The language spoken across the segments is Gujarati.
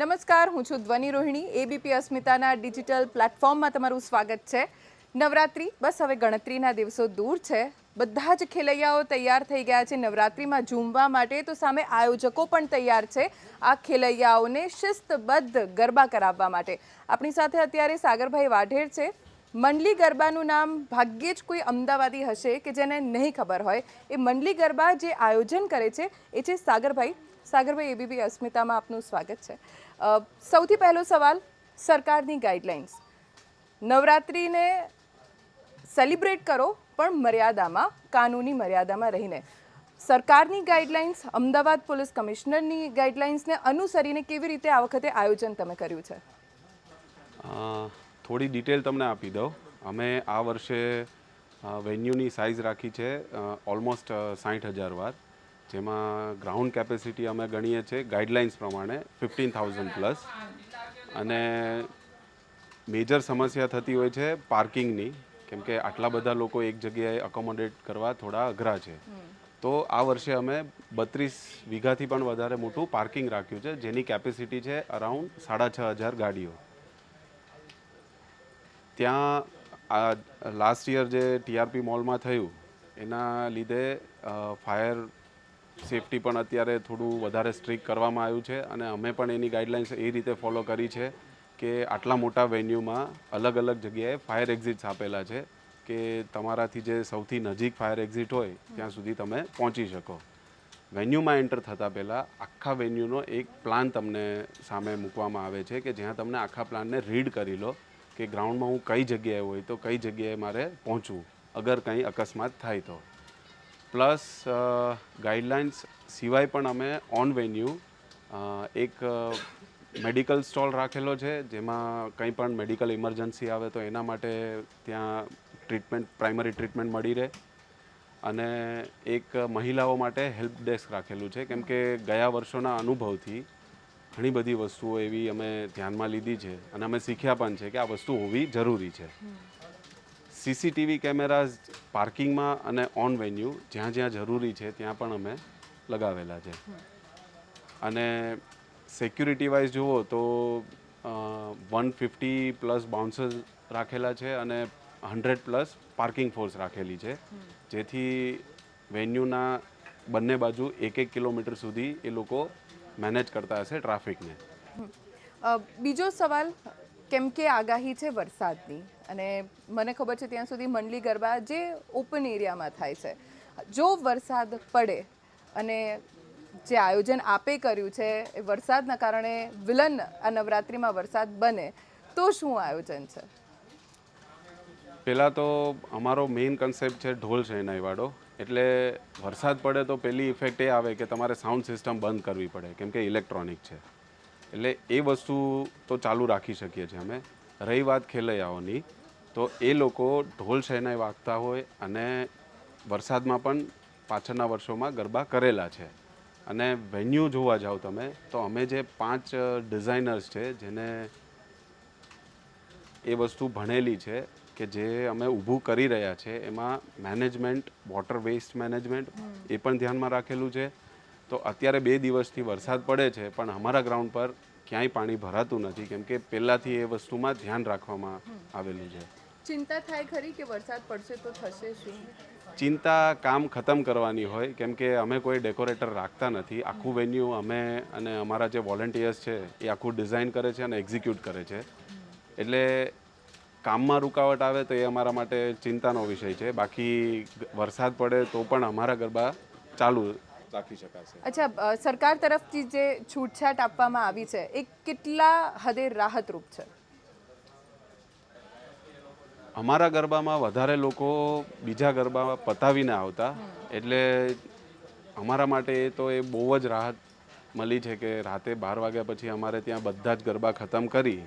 નમસ્કાર, હું છું ધ્વનિ રોહિણી. એબીપી અસ્મિતાના ડિજિટલ પ્લેટફોર્મમાં તમારું સ્વાગત છે. નવરાત્રિ, બસ હવે ગણતરીના દિવસો દૂર છે. બધા જ ખેલૈયાઓ તૈયાર થઈ ગયા છે નવરાત્રિમાં ઝૂમવા માટે, તો સામે આયોજકો પણ તૈયાર છે આ ખેલૈયાઓને શિસ્તબદ્ધ ગરબા કરાવવા માટે. આપણી સાથે અત્યારે સાગરભાઈ વાઢેર છે. મંડલી ગરબાનું નામ ભાગ્યે જ કોઈ અમદાવાદી હશે કે જેને નહીં ખબર હોય. એ મંડલી ગરબા જે આયોજન કરે છે, એ છે સાગરભાઈ. સાગરભાઈ એબીપી અસ્મિતામાં આપનું સ્વાગત છે. સૌથી પહેલો સવાલ, સરકારની ગાઈડલાઇન્સ નવરાત્રિને સેલિબ્રેટ કરો, પણ મર્યાદામાં, કાનૂની મર્યાદામાં રહીને. સરકારની ગાઈડલાઇન્સ અમદાવાદ પોલીસ કમિશનરની ગાઈડલાઇન્સને અનુસરીને કેવી રીતે આ વખતે આયોજન તમે કર્યું છે? થોડી ડિટેલ તમને આપી દઉં. અમે આ વર્ષે વેન્યુની સાઇઝ રાખી છે ઓલમોસ્ટ સાઠ હજાર વાર. જેમાં ગ્રાઉન્ડ કેપેસિટી અમે ગણીએ છીએ ગાઈડલાઇન્સ પ્રમાણે ફિફ્ટીન થાઉઝન્ડ પ્લસ અને મેજર સમસ્યા થતી હોય છે પાર્કિંગની કેમ કે આટલા બધા લોકો એક જગ્યાએ અકોમોડેટ કરવા થોડા અઘરા છે. તો આ વર્ષે અમે બત્રીસ વીઘાથી પણ વધારે મોટું પાર્કિંગ રાખ્યું છે, જેની કેપેસિટી છે અરાઉન્ડ સાડા છ હજાર ગાડીઓ. ત્યાં આ લાસ્ટ યર જે ટીઆરપી મોલમાં થયું, એના લીધે ફાયર સેફટી પણ અત્યારે થોડું વધારે સ્ટ્રિક કરવામાં આવ્યું છે અને અમે પણ એની ગાઈડલાઇન્સ એ રીતે ફોલો કરી છે કે આટલા મોટા વેન્યુમાં અલગ અલગ જગ્યાએ ફાયર એક્ઝિટ્સ આપેલા છે કે તમારાથી જે સૌથી નજીક ફાયર એક્ઝિટ હોય ત્યાં સુધી તમે પહોંચી શકો. વેન્યુમાં એન્ટર થતાં પહેલાં આખા વેન્યુનો એક પ્લાન તમને સામે મૂકવામાં આવે છે કે જ્યાં તમને આખા પ્લાનને રીડ કરી લો કે ગ્રાઉન્ડમાં હું કઈ જગ્યાએ હોય તો કઈ જગ્યાએ મારે પહોંચવું, અગર કંઈ અકસ્માત થાય તો. પ્લસ ગાઈડલાઇન્સ સિવાય પણ અમે ઓન વેન્યુ એક મેડિકલ સ્ટોલ રાખેલો છે, જેમાં કંઈ પણ મેડિકલ ઇમરજન્સી આવે તો એના માટે ત્યાં ટ્રીટમેન્ટ, પ્રાઇમરી ટ્રીટમેન્ટ મળી રહે. અને એક મહિલાઓ માટે હેલ્પ ડેસ્ક રાખેલું છે, કેમ કે ગયા વર્ષોના અનુભવથી ઘણી બધી વસ્તુઓ એવી અમે ધ્યાનમાં લીધી છે. અને અમે શીખ્યા પણ છે કે આ વસ્તુ હોવી જરૂરી છે. સીસીટીવી કેમેરાઝ પાર્કિંગમાં અને ઓન વેન્યુ જ્યાં જ્યાં જરૂરી છે ત્યાં પણ અમે લગાવેલા છે. અને સિક્યુરિટી વાઇઝ જુઓ તો વન ફિફ્ટી પ્લસ બાઉન્સર્સ રાખેલા છે અને હંડ્રેડ પ્લસ પાર્કિંગ ફોર્સ રાખેલી છે. જેથી વેન્યુના બંને બાજુ એક એક કિલોમીટર સુધી એ લોકો મેનેજ કરતા હશે ટ્રાફિકને બીજો સવાલ કેમ કે આગાહી છે વરસાદની અને મને ખબર છે ત્યાં સુધી મંડલી ગરબા જે ઓપન એરિયામાં થાય છે. જો વરસાદ પડે અને જે આયોજન આપે કર્યું છે એ વરસાદના કારણે વિલન આ નવરાત્રિમાં વરસાદ બને, તો શું આયોજન છે? પહેલાં તો અમારો મેઇન કન્સેપ્ટ છે ઢોલ શહેનાઈવાળો એટલે વરસાદ પડે તો પહેલી ઇફેક્ટ એ આવે કે તમારે સાઉન્ડ સિસ્ટમ બંધ કરવી પડે, કેમ કે ઇલેક્ટ્રોનિક છે. એટલે એ વસ્તુ તો ચાલુ રાખી શકીએ છીએ અમે. રહી વાત ખેલૈયાઓની, તો એ લોકો ઢોલ શહેનાઈ વાગતા હોય અને વરસાદમાં પણ પાછળના વર્ષોમાં ગરબા કરેલા છે. અને વેન્યુ જોવા જાઓ તમે, તો અમે જે પાંચ ડિઝાઇનર્સ છે, જેને એ વસ્તુ ભણેલી છે, કે જે અમે ઊભું કરી રહ્યા છે, એમાં મેનેજમેન્ટ વોટર વેસ્ટ મેનેજમેન્ટ એ પણ ધ્યાનમાં રાખેલું છે. તો અત્યારે બે દિવસથી વરસાદ પડે છે પણ અમારા ગ્રાઉન્ડ પર ક્યાંય પાણી ભરાતું નથી કેમ કે પહેલાંથી એ વસ્તુમાં ધ્યાન રાખવામાં આવેલું છે. ચિંતા થાય ખરી કે વરસાદ પડશે તો થશે શું? ચિંતા કામ ખતમ કરવાની હોય કેમ કે અમે કોઈ ડેકોરેટર રાખતા નથી. આખું વેન્યુ અમે અને અમારા જે વોલેન્ટિયર્સ છે એ આખું ડિઝાઇન કરે છે અને એક્ઝિક્યુટ કરે છે. એટલે કામમાં રૂકાવટ આવે તો એ અમારા માટે ચિંતાનો વિષય છે. બાકી વરસાદ પડે તો પણ અમારા ગરબા ચાલુ રાખી શકાશે અચ્છા સરકાર તરફથી જે છૂટછાટ આપવામાં આવી છે એ કેટલા હદે રાહતરૂપ છે? અમારા ગરબામાં વધારે લોકો બીજા ગરબા પતાવીને આવતા એટલે અમારા માટે એ તો એ બહુ જ રાહત મળી છે કે રાતે બાર વાગ્યા પછી અમારે ત્યાં બધા જ ગરબા ખતમ કરી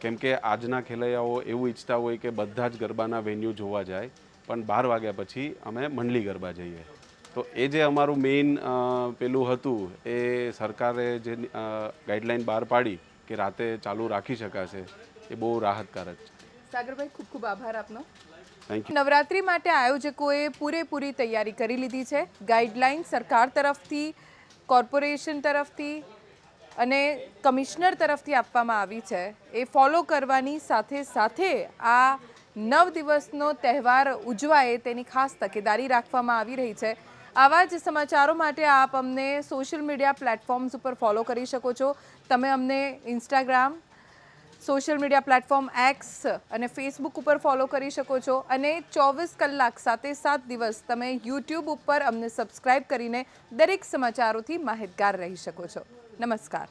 કેમ કે આજના ખેલૈયાઓ એવું ઈચ્છતા હોય કે બધા જ ગરબાના વેન્યુ જોવા જાય પણ બાર વાગ્યા પછી અમે મંડલી ગરબા જઈએ. તો એ જે અમારું મેઇન પેલું હતું એ સરકારે જે ગાઈડલાઈન બહાર પાડી કે રાતે ચાલુ રાખી શકાશે એ બહુ રાહતકારક છે. સાગરભાઈ ખૂબ ખૂબ આભાર આપનો. નવરાત્રી માટે આયોજકોએ પૂરેપૂરી તૈયારી કરી લીધી છે. ગાઈડલાઈન સરકાર તરફથી કોર્પોરેશન તરફથી અને કમિશનર તરફથી આપવામાં આવી છે. એ ફોલો કરવાની સાથે સાથે આ નવ દિવસનો તહેવાર ઉજવાય તેની ખાસ તકેદારી રાખવામાં આવી રહી છે. આવા જ સમાચારો માટે આપ અમને સોશિયલ મીડિયા પ્લેટફોર્મ્સ ઉપર ફોલો કરી શકો છો. તમે અમને Instagram social media platform X અને ફેસબુક ઉપર ફોલો કરી શકો છો. અને ચોવીસ કલાક સાતે સાત દિવસ તમે યુટ્યુબ ઉપર અમને સબસ્ક્રાઇબ કરીને દરેક સમાચારોથી માહિતગાર રહી શકો છો. નમસ્કાર.